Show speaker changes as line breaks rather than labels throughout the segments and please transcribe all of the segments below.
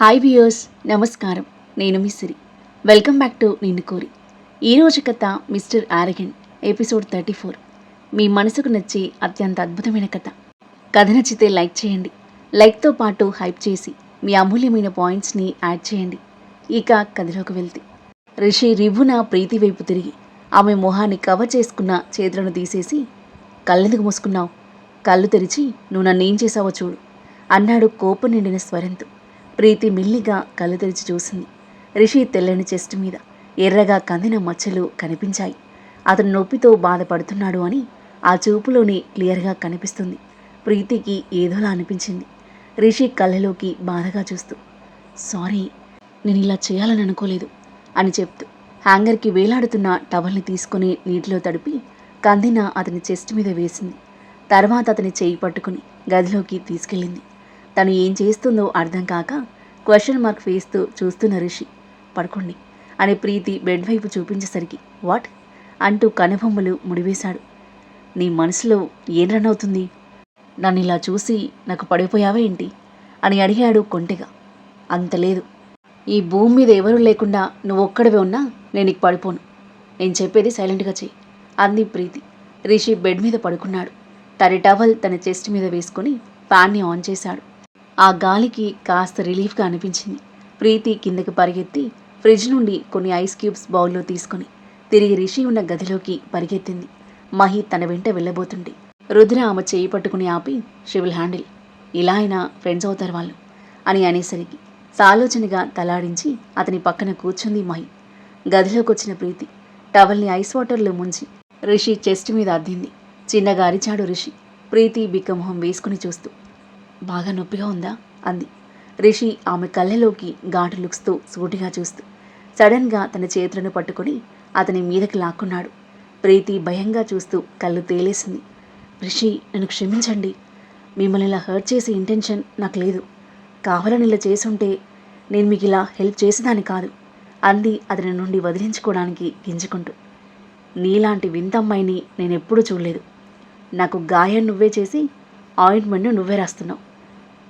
Hi viewers నమస్కారం. నేను మిసిరి welcome back to నిన్ను కోరి ఈరోజు కథ mister arrogant episode thirty four మీ మనసుకు నచ్చే అత్యంత అద్భుతమైన కథ. కథ నచ్చితే లైక్ చేయండి. లైక్తో పాటు హైప్ చేసి మీ అమూల్యమైన పాయింట్స్ని యాడ్ చేయండి. ఇక కథలోకి వెళ్తే. రిషి రివ్వున ప్రీతి వైపు తిరిగి ఆమె మొహాన్ని కవర్ చేసుకున్న చేతులను తీసేసి కళ్ళెందుకు మూసుకున్నావు? కళ్ళు తెరిచి నువ్వు నన్ను ఏం చేసావో చూడు అన్నాడు కోపం నిండిన స్వరంతో. ప్రీతి మిల్లిగా కళ్ళు తెరిచి చూసింది. రిషి తెల్లని చెస్ట్ మీద ఎర్రగా కందిన మచ్చలు కనిపించాయి. అతను నొప్పితో బాధపడుతున్నాడు అని ఆ చూపులోనే క్లియర్గా కనిపిస్తుంది. ప్రీతికి ఏదోలా అనిపించింది. రిషి కళ్ళలోకి బాధగా చూస్తూ సారీ నేను ఇలా చేయాలని అనుకోలేదు అని చెప్తూ హ్యాంగర్కి వేలాడుతున్న టవల్ని తీసుకుని నీటిలో తడిపి కందిన అతని చెస్ట్ మీద వేసింది. తర్వాత అతని చేయి పట్టుకుని గదిలోకి తీసుకెళ్ళింది. తను ఏం చేస్తుందో అర్థం కాక క్వశ్చన్ మార్క్ ఫేస్తో చూస్తున్న రిషి పడుకోండి అని ప్రీతి బెడ్ వైపు చూపించేసరికి వాట్? అంటూ కనుబొమ్మలు ముడివేశాడు. నీ మనసులో ఏం రన్ అవుతుంది? నన్ను ఇలా చూసి నాకు పడిపోయావా ఏంటి? అని అడిగాడు కొంటెగా. అంత లేదు. ఈ భూమి మీద ఎవరూ లేకుండా నువ్వు ఒక్కడివే ఉన్నా నేను నీకు పడిపోను. నేను చెప్పేది సైలెంట్గా చెయ్యి అంది ప్రీతి. రిషి బెడ్ మీద పడుకున్నాడు. తన టవల్ తన చెస్ట్ మీద వేసుకుని ఫ్యాన్ని ఆన్ చేశాడు. ఆ గాలికి కాస్త రిలీఫ్గా అనిపించింది. ప్రీతి కిందకి పరిగెత్తి ఫ్రిడ్జ్ నుండి కొన్ని ఐస్ క్యూబ్స్ బౌల్లో తీసుకొని తిరిగి రిషి ఉన్న గదిలోకి పరిగెత్తింది. మహి తన వెంట వెళ్ళబోతుంది రుద్ర ఆమె చేయి పట్టుకుని ఆపి షివిల్ హ్యాండిల్ ఇలా అయినా ఫ్రెండ్స్ అవుతారు వాళ్ళు అని అనేసరికి సాలోచనగా తలాడించి అతని పక్కన కూర్చుంది మహి. గదిలోకి వచ్చిన ప్రీతి టవల్ని ఐస్ వాటర్లో ముంచి రిషి చెస్ట్ మీద అద్దింది. చిన్నగా అరిచాడు రిషి. ప్రీతి బిక్కమొహం వేసుకుని చూస్తూ బాగా నొప్పిగా ఉందా? అంది. రిషి ఆమె కళ్ళలోకి ఘాటు లుక్స్తో సూటిగా చూస్తూ సడన్గా తన చేతులను పట్టుకొని అతని మీదకి లాక్కున్నాడు. ప్రీతి భయంగా చూస్తూ కళ్ళు తేలేసింది. రిషి నన్ను క్షమించండి. మిమ్మల్ని ఇలా హర్ట్ చేసే ఇంటెన్షన్ నాకు లేదు. కావాలని ఇలా చేసుంటే నేను మీకు ఇలా హెల్ప్ చేసేదాన్ని కాదు అంది అతని నుండి వదిలించుకోవడానికి గింజుకుంటూ. నీలాంటి వింతమ్మాయిని నేను ఎప్పుడూ చూడలేదు. నాకు గాయం నువ్వే చేసి ఆయింట్మెంట్ను నువ్వే రాస్తున్నావు.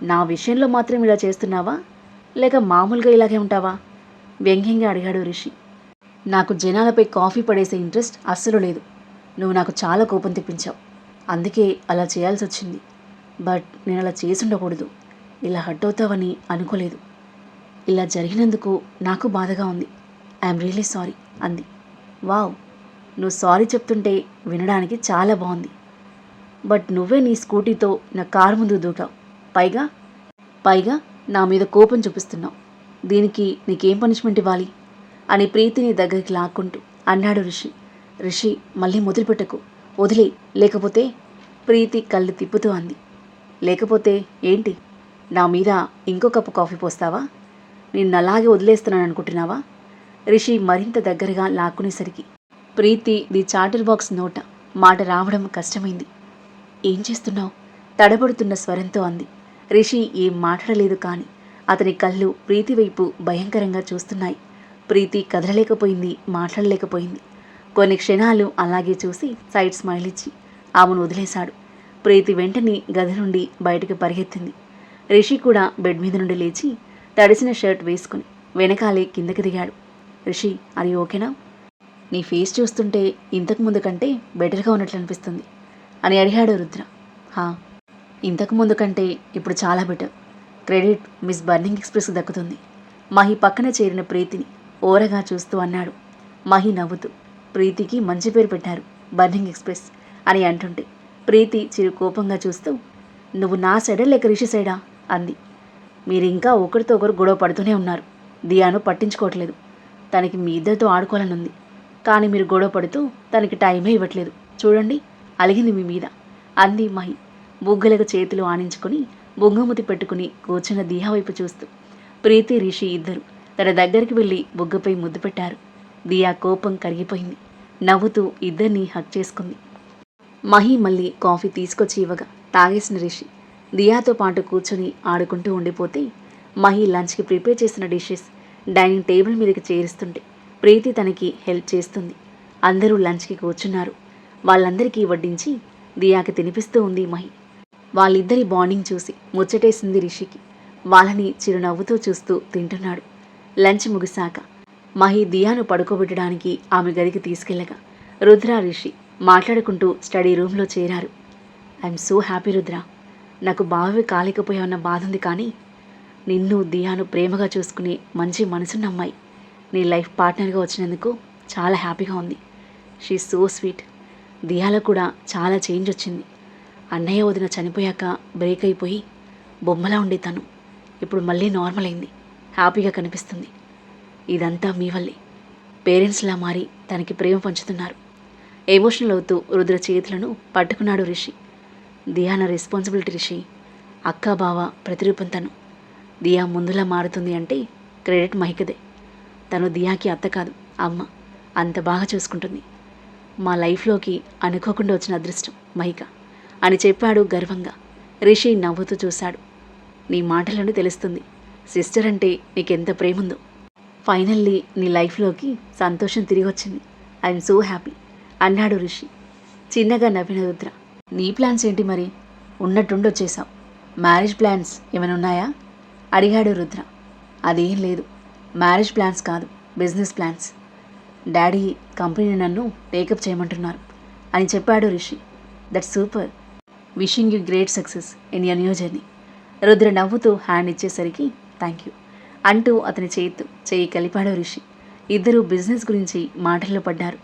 నా విషయంలో మాత్రం ఇలా చేస్తున్నావా? లేక మామూలుగా ఇలాగే ఉంటావా? వ్యంగ్యంగా అడిగాడు రిషి. నాకు జనాలపై కాఫీ పడేసే ఇంట్రెస్ట్ అస్సలు లేదు. నువ్వు నాకు చాలా కోపం తెప్పించావు. అందుకే అలా చేయాల్సి వచ్చింది. బట్ నేను అలా చేసి ఉండకూడదు ఇలా హట్ అవుతావని అనుకోలేదు. ఇలా జరిగినందుకు నాకు బాధగా ఉంది. ఐఎమ్ రియలీ సారీ అంది. వావ్ నువ్వు సారీ చెప్తుంటే వినడానికి చాలా బాగుంది. బట్ నువ్వే నీ స్కూటీతో నా కారు ముందు దూకావు. పైగా పైగా నా మీద కోపం చూపిస్తున్నావు. దీనికి నీకేం పనిష్మెంట్ ఇవ్వాలి? అని ప్రీతిని దగ్గరికి లాక్కుంటూ అన్నాడు రిషి. రిషి మళ్ళీ మొదలుపెట్టకు. వదిలే. లేకపోతే ప్రీతి కళ్ళు తిప్పుతూ అంది. లేకపోతే ఏంటి? నా మీద ఇంకో కప్పు కాఫీ పోస్తావా? నిన్ను అలాగే వదిలేస్తున్నాను అనుకుంటున్నావా? రిషి మరింత దగ్గరగా లాక్కునేసరికి ప్రీతి ది చాటర్ బాక్స్ నోట మాట రావడం కష్టమైంది. ఏం చేస్తున్నావు? తడబడుతున్న స్వరంతో అంది. రిషి ఏం మాట్లాడలేదు కానీ అతని కళ్ళు ప్రీతి వైపు భయంకరంగా చూస్తున్నాయి. ప్రీతి కదలలేకపోయింది మాట్లాడలేకపోయింది. కొన్ని క్షణాలు అలాగే చూసి సైడ్ స్మైల్ ఇచ్చి ఆమెను వదిలేశాడు. ప్రీతి వెంటనే గది నుండి బయటకు పరిగెత్తింది. రిషి కూడా బెడ్ మీద నుండి లేచి తడిసిన షర్ట్ వేసుకుని వెనకాలే కిందకి దిగాడు. రిషి అది ఓకేనా? నీ ఫేస్ చూస్తుంటే ఇంతకు ముందు కంటే బెటర్గా ఉన్నట్లు అనిపిస్తుంది అని అడిగాడు రుద్ర. హా ఇంతకు ముందు కంటే ఇప్పుడు చాలా better credit miss burning express దక్కుతుంది. మహి పక్కన చేరిన ప్రీతిని ఓరగా చూస్తూ అన్నాడు. మహి నవ్వుతూ ప్రీతికి మంచి పేరు పెట్టారు బర్నింగ్ ఎక్స్ప్రెస్ అని అంటుంటే ప్రీతి చిరు కోపంగా చూస్తూ నువ్వు నా సైడా లేక రిషి సైడా అంది. మీరు ఇంకా ఒకరితో ఒకరు గొడవ పడుతూనే ఉన్నారు. దియాను పట్టించుకోవట్లేదు. తనకి మీ ఇద్దరితో ఆడుకోవాలని ఉంది. కానీ మీరు గొడవ పడుతూ తనకి టైమే ఇవ్వట్లేదు. చూడండి అలిగింది మీ మీద అంది మహి. బుగ్గలకు చేతులు ఆనించుకుని బుగ్గముతి పెట్టుకుని కూర్చున్న దియా వైపు చూస్తూ ప్రీతి రిషి ఇద్దరు తన దగ్గరికి వెళ్ళి బుగ్గపై ముద్దు పెట్టారు. దియా కోపం కరిగిపోయింది. నవ్వుతూ ఇద్దరిని హక్ చేసుకుంది. మహి మళ్ళీ కాఫీ తీసుకొచ్చి ఇవ్వగా తాగేసిన రిషి. దియాతో పాటు కూర్చొని ఆడుకుంటూ ఉండిపోతే మహి లంచ్కి ప్రిపేర్ చేసిన డిషెస్ డైనింగ్ టేబుల్ మీదకి చేరుస్తుంటే ప్రీతి తనకి హెల్ప్ చేస్తుంది. అందరూ లంచ్కి కూర్చున్నారు. వాళ్ళందరికీ వడ్డించి దియాకి తినిపిస్తూ ఉంది మహి. వాళ్ళిద్దరి బాండింగ్ చూసి ముచ్చటేసింది రిషికి. వాళ్ళని చిరునవ్వుతూ చూస్తూ తింటున్నాడు. లంచ్ ముగిశాక మహి దియాను పడుకోబెట్టడానికి ఆమె గదికి తీసుకెళ్ళగా. రుద్ర రిషి మాట్లాడుకుంటూ స్టడీ రూమ్లో చేరారు. I'm so happy Rudra. నాకు బావి కాలేకపోయావన్న బాధ ఉంది కానీ నిన్ను దియాను ప్రేమగా చూసుకునే మంచి మనసున్న అమ్మాయి. నీ లైఫ్ పార్ట్నర్గా వచ్చినందుకు చాలా హ్యాపీగా ఉంది. She so sweet. దియాలో కూడా చాలా చేంజ్ వచ్చింది. అన్నయ్య వదిన చనిపోయాక బ్రేక్ అయిపోయి బొమ్మలా ఉండే తను. ఇప్పుడు మళ్ళీ నార్మల్ అయింది. హ్యాపీగా కనిపిస్తుంది. ఇదంతా మీ వల్లే. పేరెంట్స్లా మారి తనకి ప్రేమ పంచుతున్నారు. ఎమోషనల్ అవుతూ రుద్ర చేతులను పట్టుకున్నాడు రిషి. దియాన రెస్పాన్సిబిలిటీ రిషి. అక్క బావ ప్రతిరూపం తను. దియా ముందులా మారుతుంది అంటే క్రెడిట్ మహికదే. తను దియాకి అత్త కాదు అమ్మ. అంత బాగా చూసుకుంటుంది. మా లైఫ్లోకి అనుకోకుండా వచ్చిన అదృష్టం మహిక. అని చెప్పాడు గర్వంగా. రిషి నవ్వుతూ చూశాడు. నీ మాటలను తెలుస్తుంది. సిస్టర్ అంటే నీకెంత ప్రేముందో. ఫైనల్లీ నీ లైఫ్లోకి సంతోషం తిరిగి వచ్చింది ఐఎమ్ సో హ్యాపీ అన్నాడు రిషి. చిన్నగా నవ్విన రుద్ర. నీ ప్లాన్స్ ఏంటి మరి? ఉన్నట్టుండి వచ్చేసావు మ్యారేజ్ ప్లాన్స్ ఏమైనా ఉన్నాయా? అడిగాడు రుద్ర. అదేం లేదు. మ్యారేజ్ ప్లాన్స్ కాదు. Business plans. డాడీ కంపెనీని నన్ను టేకప్ చేయమంటున్నారు అని చెప్పాడు Rishi. That super. Wishing you great success in your new journey Rudra నవ్వుతూ హ్యాండ్ ఇచ్చేసరికి థ్యాంక్ యూ అంటూ అతని చేతు చేయి కలిపాడు రిషి. ఇద్దరూ బిజినెస్ గురించి మాటల్లో పడ్డారు.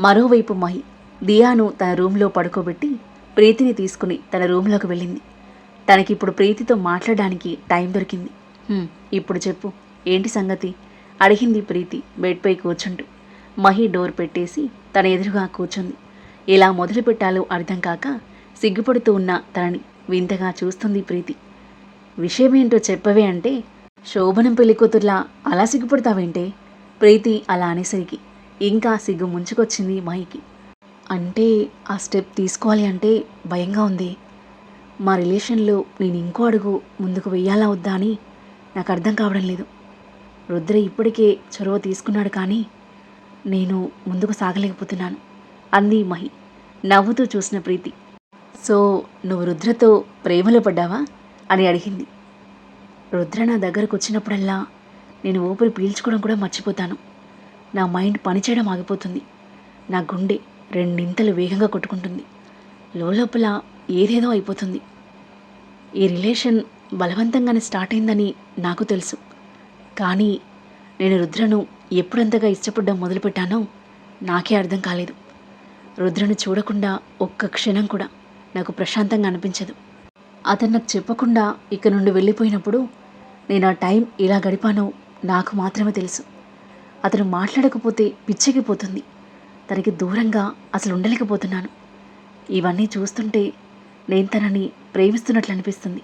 మరోవైపు మహి దియాను తన రూమ్లో పడుకోబెట్టి ప్రీతిని తీసుకుని తన రూమ్లోకి వెళ్ళింది. తనకిప్పుడు ప్రీతితో మాట్లాడడానికి టైం దొరికింది. ఇప్పుడు చెప్పు ఏంటి సంగతి? అడిగింది ప్రీతి బెడ్పై కూర్చుంటూ. మహి డోర్ పెట్టేసి తన ఎదురుగా కూర్చుంది. ఎలా మొదలు పెట్టాలో అర్థం కాక సిగ్గుపడుతూ ఉన్న తనని వింతగా చూస్తుంది ప్రీతి. విషయమేంటో చెప్పవే అంటే శోభనం పెళ్ళికూతుర్లా అలా సిగ్గుపడతావేంటే? ప్రీతి అలా అనేసరికి ఇంకా సిగ్గు ముంచుకొచ్చింది మహికి. అంటే ఆ స్టెప్ తీసుకోవాలి అంటే భయంగా ఉంది. మా రిలేషన్లో నేను ఇంకో అడుగు ముందుకు వెయ్యాలా వద్దా అని నాకు అర్థం కావడం లేదు. రుద్ర ఇప్పటికే చొరవ తీసుకున్నాడు కానీ నేను ముందుకు సాగలేకపోతున్నాను అంది మహి నవ్వుతూ చూసిన ప్రీతి. సో నువ్వు రుద్రతో ప్రేమలో పడ్డావా? అని అడిగింది. రుద్ర నా దగ్గరకు వచ్చినప్పుడల్లా నేను ఊపిరి పీల్చుకోవడం కూడా మర్చిపోతాను. నా మైండ్ పనిచేయడం ఆగిపోతుంది. నా గుండె రెండింతలు వేగంగా కొట్టుకుంటుంది. లోపల ఏదేదో అయిపోతుంది. ఈ రిలేషన్ బలవంతంగానే స్టార్ట్ అయిందని నాకు తెలుసు. కానీ నేను రుద్రను ఎప్పుడంతగా ఇష్టపడడం మొదలుపెట్టానో నాకే అర్థం కాలేదు. రుద్రను చూడకుండా ఒక్క క్షణం కూడా నాకు ప్రశాంతంగా అనిపించదు. అతను నాకు చెప్పకుండా ఇక్కడ నుండి వెళ్ళిపోయినప్పుడు నేను ఆ టైం ఎలా గడిపానో నాకు మాత్రమే తెలుసు. అతను మాట్లాడకపోతే పిచ్చెక్కిపోతుంది. తనకి దూరంగా అసలు ఉండలేకపోతున్నాను. ఇవన్నీ చూస్తుంటే నేను తనని ప్రేమిస్తున్నట్లు అనిపిస్తుంది.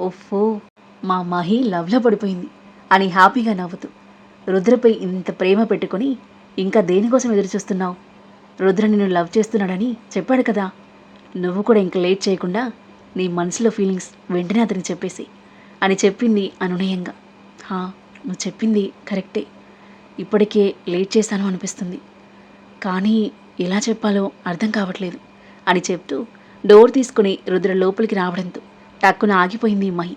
ఓఫో మా మహి లవ్లో పడిపోయింది అని హ్యాపీగా నవ్వుతూ రుద్రపై ఇంత ప్రేమ పెట్టుకొని ఇంకా దేనికోసం ఎదురు చూస్తున్నావు రుద్ర నిన్ను లవ్ చేస్తున్నాడని చెప్పాడు కదా. నువ్వు కూడా ఇంక లేట్ చేయకుండా నీ మనసులో ఫీలింగ్స్ వెంటనే అతనికి చెప్పేసి అని చెప్పింది అనునయంగా. హా నువ్వు చెప్పింది కరెక్టే. ఇప్పటికే లేట్ చేశాను అనిపిస్తుంది. కానీ ఎలా చెప్పాలో అర్థం కావట్లేదు అని చెప్తూ డోర్ తీసుకుని రుద్ర లోపలికి రావడంతో టక్కున ఆగిపోయింది మహి.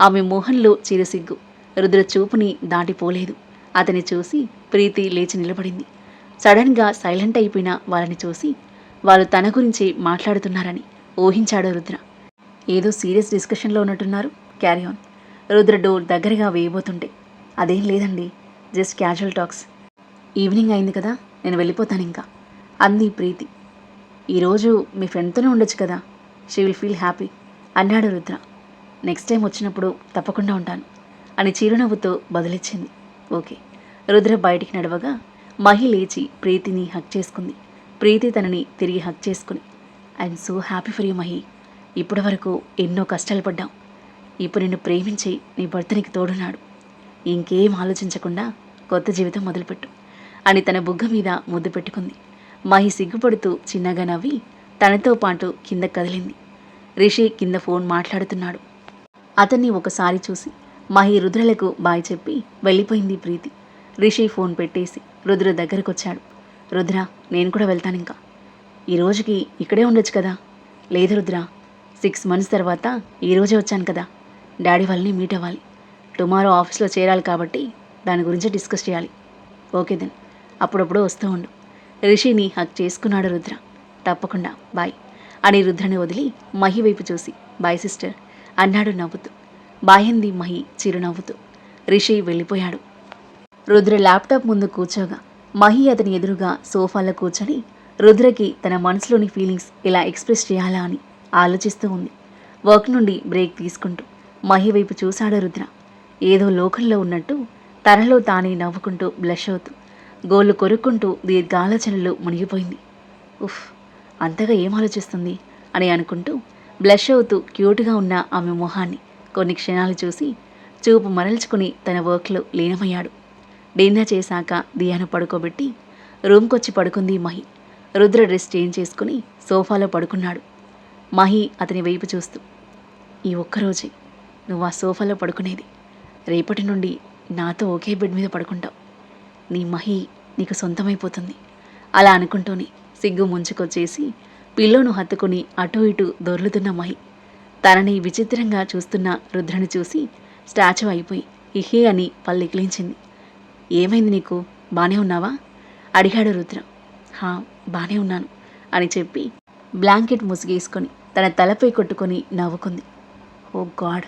ఆమె మోహన్లో చిరసిగ్గు. రుద్ర చూపుని దాటిపోలేదు. అతని చూసి ప్రీతి లేచి నిలబడింది. సడన్గా సైలెంట్ అయిపోయిన వాళ్ళని చూసి వాళ్ళు తన గురించి మాట్లాడుతున్నారని ఊహించాడు రుద్ర. ఏదో సీరియస్ డిస్కషన్లో ఉన్నట్టున్నారు క్యారీ ఆన్. రుద్ర డోర్ దగ్గరగా వేయబోతుంటే అదేం లేదండి జస్ట్ క్యాజువల్ టాక్స్. ఈవినింగ్ అయింది కదా నేను వెళ్ళిపోతాను ఇంకా అంది ప్రీతి. ఈరోజు మీ ఫ్రెండ్తోనే ఉండొచ్చు కదా షీ విల్ ఫీల్ హ్యాపీ అన్నాడు రుద్ర. నెక్స్ట్ టైం వచ్చినప్పుడు తప్పకుండా ఉంటాను అని చిరునవ్వుతో బదులిచ్చింది. ఓకే రుద్ర బయటికి నడవగా మహి లేచి ప్రీతిని హక్ చేసుకుంది. ప్రీతి తనని తిరిగి హక్ చేసుకుని. I'm so happy for you Mahi. ఇప్పటి వరకు ఎన్నో కష్టాలు పడ్డాం. ఇప్పుడు నిన్ను ప్రేమించి నీ భర్తనికి తోడున్నాడు. ఇంకేం ఆలోచించకుండా కొత్త జీవితం మొదలుపెట్టు. అని తన బుగ్గ మీద ముద్దు పెట్టుకుంది. మహి సిగ్గుపడుతూ చిన్నగా నవ్వి తనతో పాటు కింద కదిలింది. రిషి కింద ఫోన్ మాట్లాడుతున్నాడు. అతన్ని ఒకసారి చూసి మహి రుద్రలకు బాయ్ చెప్పి వెళ్ళిపోయింది ప్రీతి. రిషి ఫోన్ పెట్టేసి రుద్ర దగ్గరకొచ్చాడు. రుద్ర నేను కూడా వెళ్తాను ఇంకా. ఈ రోజుకి ఇక్కడే ఉండొచ్చు కదా? లేదు రుద్ర సిక్స్ మంత్స్ తర్వాత ఈ రోజే వచ్చాను కదా. డాడీ వాళ్ళని మీట్ అవ్వాలి. టుమారో ఆఫీస్లో చేరాలి కాబట్టి దాని గురించి డిస్కస్ చేయాలి. ఓకే దెన్ అప్పుడప్పుడు వస్తూ ఉండు. రిషిని హక్ చేసుకున్నాడు రుద్ర. తప్పకుండా బాయ్ అని రుద్రని వదిలి మహి వైపు చూసి బాయ్ సిస్టర్ అన్నాడు నవ్వుతూ. బాయంది మహి చిరునవ్వుతూ. రిషి వెళ్ళిపోయాడు. రుద్ర ల్యాప్టాప్ ముందు కూర్చోగా మహి అతని ఎదురుగా సోఫాలో కూర్చొని రుద్రకి తన మనసులోని ఫీలింగ్స్ ఎలా ఎక్స్ప్రెస్ చేయాలా అని ఆలోచిస్తూ ఉంది. వర్క్ నుండి బ్రేక్ తీసుకుంటూ మహి వైపు చూశాడు రుద్ర. ఏదో లోకంలో ఉన్నట్టు తనలో తానే నవ్వుకుంటూ బ్లష్ అవుతూ గోళ్ళు కొరుక్కుంటూ దీర్ఘాలోచనలు మునిగిపోయింది. ఉఫ్ అంతగా ఏం ఆలోచిస్తుంది అని అనుకుంటూ బ్లష్ అవుతూ క్యూట్గా ఉన్న ఆమె మొహాన్ని కొన్ని క్షణాలు చూసి చూపు మరల్చుకుని తన వర్క్లో లీనమయ్యాడు. డిన్నర్ చేశాక దియాను పడుకోబెట్టి రూమ్కొచ్చి పడుకుంది మహి. రుద్ర డ్రెస్ చేంజ్ చేసుకుని సోఫాలో పడుకున్నాడు. మహి అతని వైపు చూస్తూ ఈ ఒక్కరోజే నువ్వు ఆ సోఫాలో పడుకునేది. రేపటి నుండి నాతో ఒకే బెడ్ మీద పడుకుంటావు. నీ మహి నీకు సొంతమైపోతుంది. అలా అనుకుంటూనే సిగ్గు ముంచుకొచ్చేసి పిల్లోను హత్తుకుని అటు ఇటు దొర్లుతున్న మహి తనని విచిత్రంగా చూస్తున్న రుద్రని చూసి స్టాచ్యూ అయిపోయి ఇహే అని పల్లెకిలించింది. ఏమైంది నీకు? బాగానే ఉన్నావా? అడిగాడు రుద్ర. హా బాగానే ఉన్నాను అని చెప్పి బ్లాంకెట్ ముసిగేసుకొని తన తలపై కొట్టుకొని నవ్వుకుంది. ఓ గాడ్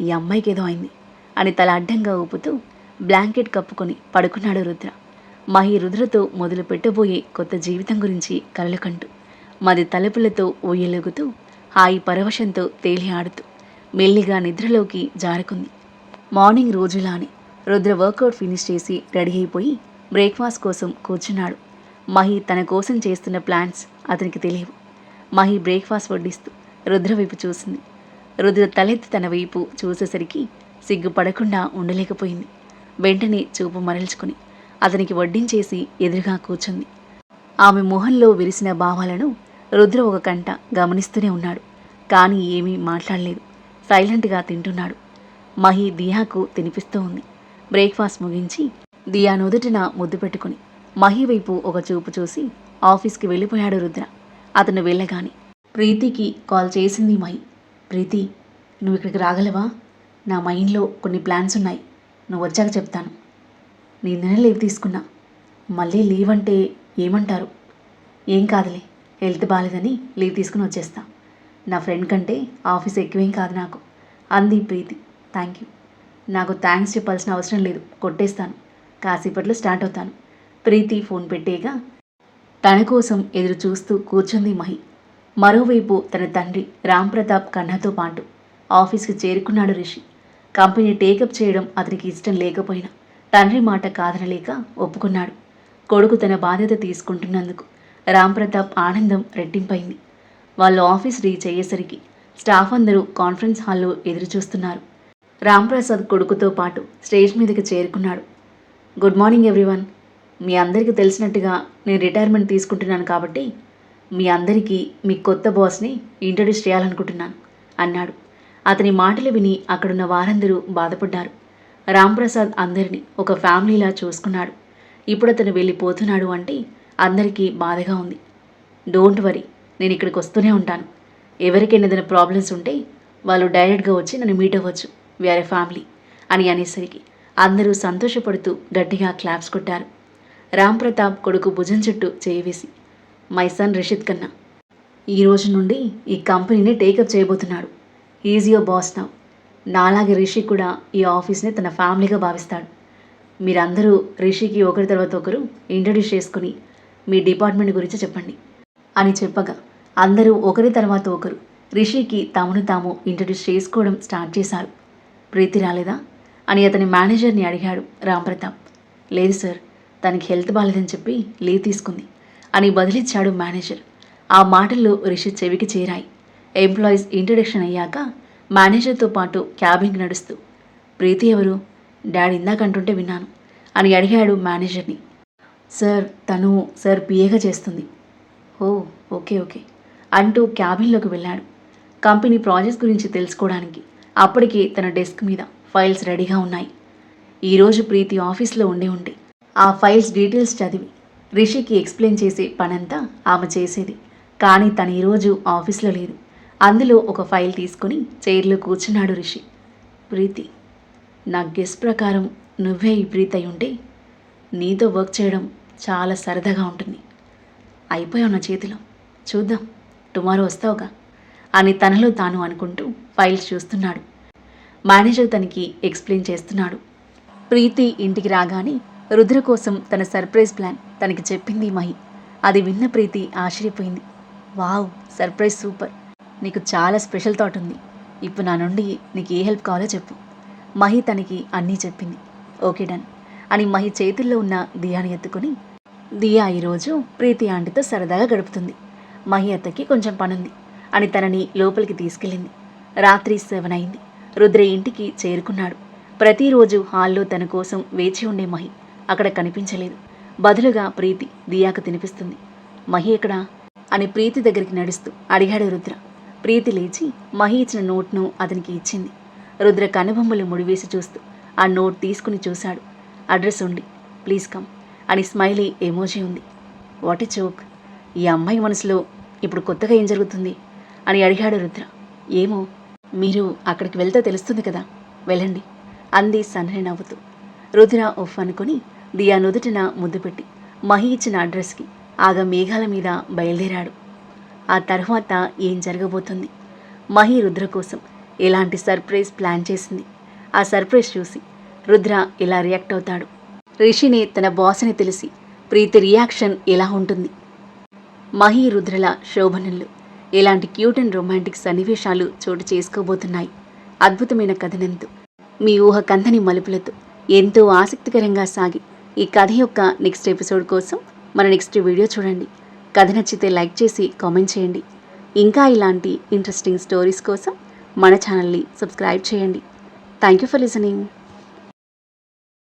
ఈ అమ్మాయికి ఏదో అయింది అని తల అడ్డంగా ఊపుతూ బ్లాంకెట్ కప్పుకొని పడుకున్నాడు రుద్ర. మహి రుద్రతో మొదలు పెట్టబోయే కొత్త జీవితం గురించి కలలుకంటూ మది తలుపులతో ఊయలుగుతూ హాయి పరవశంతో తేలి ఆడుతూ మెల్లిగా నిద్రలోకి జారుకుంది. మార్నింగ్ రోజులానే రుద్ర వర్కౌట్ ఫినిష్ చేసి రెడీ అయిపోయి బ్రేక్ఫాస్ట్ కోసం కూర్చున్నాడు. మహి తన కోసం చేస్తున్న ప్లాన్స్ అతనికి తెలియవు. మహి బ్రేక్ఫాస్ట్ వడ్డిస్తూ రుద్ర వైపు చూసింది. రుద్ర తలెత్తి తన వైపు చూసేసరికి సిగ్గుపడకుండా ఉండలేకపోయింది. వెంటనే చూపు మరల్చుకుని అతనికి వడ్డించేసి ఎదురుగా కూర్చుంది. ఆమె మొహంలో విరిసిన భావాలను రుద్ర ఒక కంట గమనిస్తూనే ఉన్నాడు. కానీ ఏమీ మాట్లాడలేదు. సైలెంట్గా తింటున్నాడు. మహి దియాకు తినిపిస్తూ ఉంది. బ్రేక్ఫాస్ట్ ముగించి దియా నుదుటిన ముద్దు పెట్టుకుని మహి వైపు ఒక చూపు చూసి ఆఫీస్కి వెళ్ళిపోయాడు రుద్ర. అతను వెళ్ళగానే ప్రీతికి కాల్ చేసింది మహి. ప్రీతి నువ్వు ఇక్కడికి రాగలవా? నా మైండ్లో కొన్ని ప్లాన్స్ ఉన్నాయి. నువ్వు వచ్చాక చెప్తాను. నిన్ననే లీవ్ తీసుకున్నా. మళ్ళీ లీవ్ అంటే ఏమంటారు? ఏం కాదులే హెల్త్ బాగాలేదని లీవ్ తీసుకుని వచ్చేస్తా. నా ఫ్రెండ్ కంటే ఆఫీస్ ఎక్కువేం కాదు నాకు. అంది ప్రీతి. Thank you. నాకు థ్యాంక్స్ చెప్పాల్సిన అవసరం లేదు. కొట్టేస్తాను. కాసేపట్లో స్టార్ట్ అవుతాను. ప్రీతి ఫోన్ పెట్టేగా తన కోసం ఎదురు చూస్తూ కూర్చుంది మహి. మరోవైపు తన తండ్రి రాంప్రతాప్ కన్నతో పాటు ఆఫీస్కి చేరుకున్నాడు రిషి. కంపెనీ టేకప్ చేయడం అతనికి ఇష్టం లేకపోయినా తండ్రి మాట కాదనలేక ఒప్పుకున్నాడు. కొడుకు తన బాధ్యత తీసుకుంటున్నందుకు రాంప్రతాప్ ఆనందం రెట్టింపైంది. వాళ్ళు ఆఫీస్ రీచ్ అయ్యేసరికి స్టాఫ్ అందరూ కాన్ఫరెన్స్ హాల్లో ఎదురుచూస్తున్నారు రాంప్రసాద్ కొడుకుతో పాటు స్టేజ్ మీదకి చేరుకున్నాడు. Good morning everyone. మీ అందరికీ తెలిసినట్టుగా నేను రిటైర్మెంట్ తీసుకుంటున్నాను కాబట్టి మీ అందరికీ మీ కొత్త బాస్ని ఇంట్రడ్యూస్ చేయాలనుకుంటున్నాను అన్నాడు. అతని మాటలు విని అక్కడున్న వారందరూ బాధపడ్డారు. రాంప్రసాద్ అందరినీ ఒక ఫ్యామిలీలా చూసుకున్నాడు. ఇప్పుడు అతను వెళ్ళిపోతున్నాడు అంటే అందరికీ బాధగా ఉంది. డోంట్ వరీ నేను ఇక్కడికి వస్తూనే ఉంటాను. ఎవరికైనా ఏదైనా ప్రాబ్లమ్స్ ఉంటే వాళ్ళు డైరెక్ట్గా వచ్చి నన్ను మీట్ అవ్వచ్చు. వేరే ఫ్యామిలీ అని అనేసరికి అందరూ సంతోషపడుతూ గట్టిగా క్లాప్స్ కొట్టారు. రామ్ ప్రతాప్ కొడుకు భుజం చుట్టూ చేయవేసి మై సన్ రిషిత్ కన్నా ఈ రోజు నుండి ఈ కంపెనీని టేకప్ చేయబోతున్నాడు. ఈజీయో బాస్ నా నాలాగే రిషి కూడా ఈ ఆఫీస్ని తన ఫ్యామిలీగా భావిస్తాడు. మీరందరూ రిషికి ఒకరి తర్వాత ఒకరు ఇంట్రడ్యూస్ చేసుకుని మీ డిపార్ట్మెంట్ గురించి చెప్పండి అని చెప్పగా అందరూ ఒకరి తర్వాత ఒకరు రిషికి తమను తాము ఇంట్రడ్యూస్ చేసుకోవడం స్టార్ట్ చేశారు. ప్రీతి రాలేదా? అని అతని మేనేజర్ని అడిగాడు రాంప్రతాప్. లేదు సార్ తనకి హెల్త్ బాలేదని చెప్పి లీవ్ తీసుకుంది అని బదిలిచ్చాడు మేనేజర్. ఆ మాటలు రిషి చెవికి చేరాయి. ఎంప్లాయీస్ ఇంట్రడక్షన్ అయ్యాక మేనేజర్తో పాటు క్యాబిన్కి నడుస్తూ ప్రీతి ఎవరు? డాడీ ఇందాకంటుంటే విన్నాను అని అడిగాడు మేనేజర్ని. సార్ తను సార్ పిఏగా చేస్తుంది. ఓ ఓకే ఓకే అంటూ క్యాబిన్లోకి వెళ్ళాడు. కంపెనీ ప్రాజెక్ట్స్ గురించి తెలుసుకోవడానికి అప్పటికే తన డెస్క్ మీద ఫైల్స్ రెడీగా ఉన్నాయి. ఈరోజు ప్రీతి ఆఫీస్లో ఉండి ఉండి ఆ ఫైల్స్ డీటెయిల్స్ చదివి రిషికి ఎక్స్ప్లెయిన్ చేసే పనంతా ఆమె చేసేది. కానీ తను ఈరోజు ఆఫీస్లో లేదు. అందులో ఒక ఫైల్ తీసుకుని చైర్లో కూర్చున్నాడు రిషి. ప్రీతి నా గెస్ ప్రకారం నువ్వే ఈ ప్రీతి అయి ఉంటే నీతో వర్క్ చేయడం చాలా సరదాగా ఉంటుంది. అయిపోయావు నా చేతిలో. చూద్దాం టుమారో వస్తావుగా? అని తనలో తాను అనుకుంటూ ఫైల్స్ చూస్తున్నాడు. మేనేజర్ తనకి ఎక్స్ప్లెయిన్ చేస్తున్నాడు. ప్రీతి ఇంటికి రాగానే రుద్ర కోసం తన సర్ప్రైజ్ ప్లాన్ తనకి చెప్పింది మహి. అది విన్న ప్రీతి ఆశ్చర్యపోయింది. Wow surprise super. నీకు చాలా స్పెషల్ థాట్ ఉంది. ఇప్పుడు నా నుండి నీకు ఏ హెల్ప్ కావాలో చెప్పు. మహి తనకి అన్నీ చెప్పింది. ఓకే డన్ అని మహి చేతుల్లో ఉన్న దియాని ఎత్తుకొని దియా ఈరోజు ప్రీతి ఆంటీతో సరదాగా గడుపుతుంది. మహి అత్తకి కొంచెం పనుంది. అని తనని లోపలికి తీసుకెళ్ళింది. రాత్రి సెవెన్ అయింది. రుద్ర ఇంటికి చేరుకున్నాడు. ప్రతిరోజు హాల్లో తన కోసం వేచి ఉండే మహి అక్కడ కనిపించలేదు. బదులుగా ప్రీతి దియాకు తినిపిస్తుంది. మహి ఎక్కడా? అని ప్రీతి దగ్గరికి నడుస్తూ అడిగాడు రుద్ర. ప్రీతి లేచి మహి ఇచ్చిన నోట్ను అతనికి ఇచ్చింది. రుద్ర కనుబొమ్మలు ముడివేసి చూస్తూ ఆ నోట్ తీసుకుని చూశాడు. అడ్రస్ ఉంది. ప్లీజ్ కమ్ అని స్మైలీ ఎమోజీ ఉంది. వాట్ ఎ చోక్ ఈ అమ్మాయి మనసులో ఇప్పుడు కొత్తగా ఏం జరుగుతుంది? అని అడిగాడు రుద్ర. ఏమో మీరు అక్కడికి వెళ్తే తెలుస్తుంది కదా. వెళ్ళండి అంది సన్నని నవ్వుతూ. రుద్ర ఉఫ్ అనుకుని దియా నుదుటిన ముద్దు పెట్టి మహి ఇచ్చిన అడ్రస్కి ఆగ మేఘాల మీద బయలుదేరాడు. ఆ తర్వాత ఏం జరగబోతుంది? మహి రుద్ర కోసం ఎలాంటి సర్ప్రైజ్ ప్లాన్ చేసింది? ఆ సర్ప్రైజ్ చూసి రుద్ర ఇలా రియాక్ట్ అవుతాడు. రిషిని తన బాస్ని తెలిసి ప్రీతి రియాక్షన్ ఎలా ఉంటుంది? మహి రుద్రల శోభనులు ఇలాంటి క్యూట్ అండ్ రొమాంటిక్ సన్నివేశాలు చోటు చేసుకోబోతున్నాయి. అద్భుతమైన కథనంతో మీ ఊహ కందని మలుపులతో ఎంతో ఆసక్తికరంగా సాగి ఈ కథ యొక్క నెక్స్ట్ ఎపిసోడ్ కోసం మన నెక్స్ట్ వీడియో చూడండి. కథ నచ్చితే లైక్ చేసి కామెంట్ చేయండి. ఇంకా ఇలాంటి ఇంట్రెస్టింగ్ స్టోరీస్ కోసం మన ఛానల్ని సబ్స్క్రైబ్ చేయండి. Thank you for listening